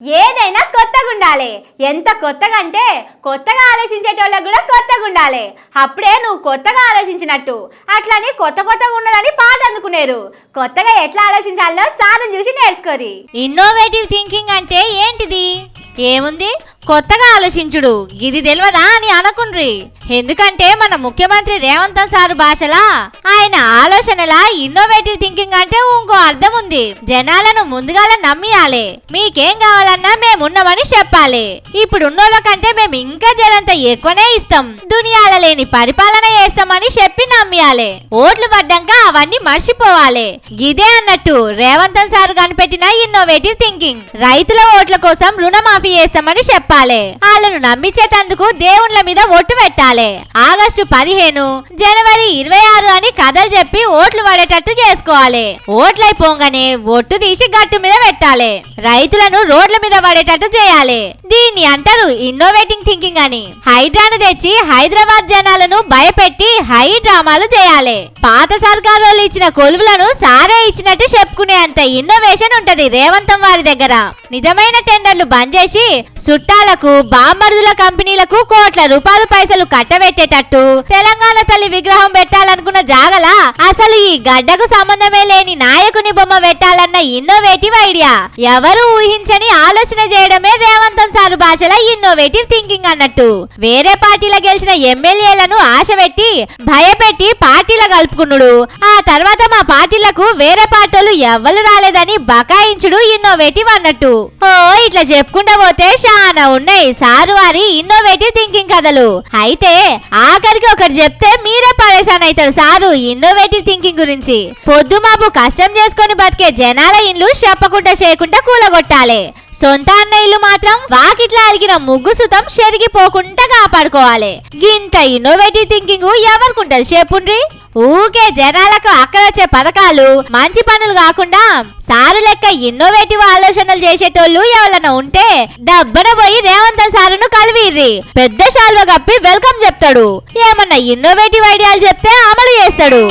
ఏదైనా కొత్తగా ఉండాలి ఎంత కొత్తగా అంటే కొత్తగా ఆలోచించేటోళ్ళకి కూడా కొత్తగా ఉండాలి అప్పుడే నువ్వు కొత్తగా ఆలోచించినట్టు. అట్లని కొత్త కొత్తగా ఉన్నదని పాట అందుకునేరు. కొత్తగా ఎట్లా ఆలోచించాలో సాధన చూసి నేర్చుకోరి. ఇన్నోవేటివ్ థింకింగ్ అంటే ఏంటిది? ఏముంది? కొత్తగా ఆలోచించుడు. ఇది తెలియదా అని అనుకుండ్రి. ఎందుకంటే మన ముఖ్యమంత్రి రేవంత్ సార్ భాషలా ఆయన ఆలోచనలా ఇన్నోవేటివ్ థింకింగ్ అంటే ఇంకో అర్థం ఉంది. జనాలను ముందుగాల నమ్మియాలి. మీకేం కావాలన్నా మేమున్నామని చెప్పాలి. ఇప్పుడున్నోళ్ళ కంటే మేము ఇంకా జనంత ఎక్కువనే ఇస్తాం. దునియాల లేని పరిపాలన చేస్తామని చెప్పి నమ్మియాలి. ఓట్లు పడ్డాక అవన్నీ మర్చిపోవాలి. గిదే అన్నట్టు రేవంత్ సార్ కనిపెట్టిన ఇన్నోవేటివ్ థింకింగ్ రైతుల ఓట్ల కోసం రుణమాఫీ చేస్తామని చెప్పాలి. వాళ్ళను నమ్మించేటందుకు దేవుళ్ళ మీద ఒట్టు పెట్టాలి. ఆగస్టు పదిహేను జనవరి ఇరవై ఆరు అని కథలు చెప్పి ఓట్లు పడేటట్టు చేసుకోవాలి. ఓట్లైపోగానే ఒట్టు తీసి గట్టు మీద పెట్టాలి. రైతులను రోడ్ల మీద పడేటట్టు చేయాలి. దీన్ని అంటారు ఇన్నోవేటింగ్ థింకింగ్ అని. హైడ్రాను తెచ్చి హైదరాబాద్ జనాలను భయపెట్టి హై డ్రామాలు చేయాలి. పాత సర్కారు వాళ్ళు ఇచ్చిన కొలువులను సారే ఇచ్చినట్టు చెప్పుకునే అంత ఇన్నోవేషన్ ఉంటది రేవంతం వారి దగ్గర. నిజమైన టెండర్లు బంద్ చేసి చుట్టాలకు బామ్మరుదుల కంపెనీలకు కోట్ల రూపాయలు పైసలు కట్టబెట్టేటట్టు తెలంగాణ తల్లి విగ్రహం పెట్టాలనుకున్న జాగల అసలు ఈ గడ్డకు సంబంధమే లేని నాయకుని బొమ్మ పెట్టాలన్న ఇన్నోవేటివ్ ఐడియా ఎవరు ఊహించని ఆలోచన చేయడమే రేవంత్ సారు భాషలో ఇన్నోవేటివ్ థింకింగ్ అన్నట్టు. వేరే పార్టీల గెలిచిన ఎమ్మెల్యేలను ఆశ పెట్టి భయపెట్టి పార్టీల కలుపుకున్నాడు. ఆ తర్వాత మా పార్టీలకు వేరే పార్టీలు ఎవ్వరు రాలేదని బకాయించుడు ఇన్నోవేటివ్ అన్నట్టు. ఓ ఇట్లా చెప్పుకుంటా పోతే చాలా ఉన్నాయి సారు వారి ఇన్నోవేటివ్ థింకింగ్ కథలు. అయితే ఆఖరికి ఒకటి చెప్తే మీరే పరేషాన్ అవుతారు సారు ఇన్నోవేటివ్ థింకింగ్ గురించి. పొద్దు మాపు కష్టం చేసుకొని బతికే జనాల ఇండ్లు చెప్పకుండా చేయకుండా కూలగొట్టాలి. సొంత అన్న ఇల్లు మాత్రం వాకిట్లా అలిగిన ముగ్గు సుతం చెరిగిపోకుండా కాపాడుకోవాలి. గింత ఇన్నోవేటివ్ థింకింగ్ ఎవరికుంటది? చెప్పుండ్రి? ఊకే జనాలకు అక్కడొచ్చే పథకాలు మంచి పనులు కాకుండా సారు లెక్క ఇన్నోవేటివ్ ఆలోచనలు చేసేటోళ్ళు ఎవరన్నా ఉంటే డబ్బన పోయి రేవంత్ సారును కలివిర్రి. పెద్ద శాల్వ కప్పి వెల్కమ్ చెప్తాడు. ఏమన్నా ఇన్నోవేటివ్ ఐడియాలు చెప్తే అమలు చేస్తాడు.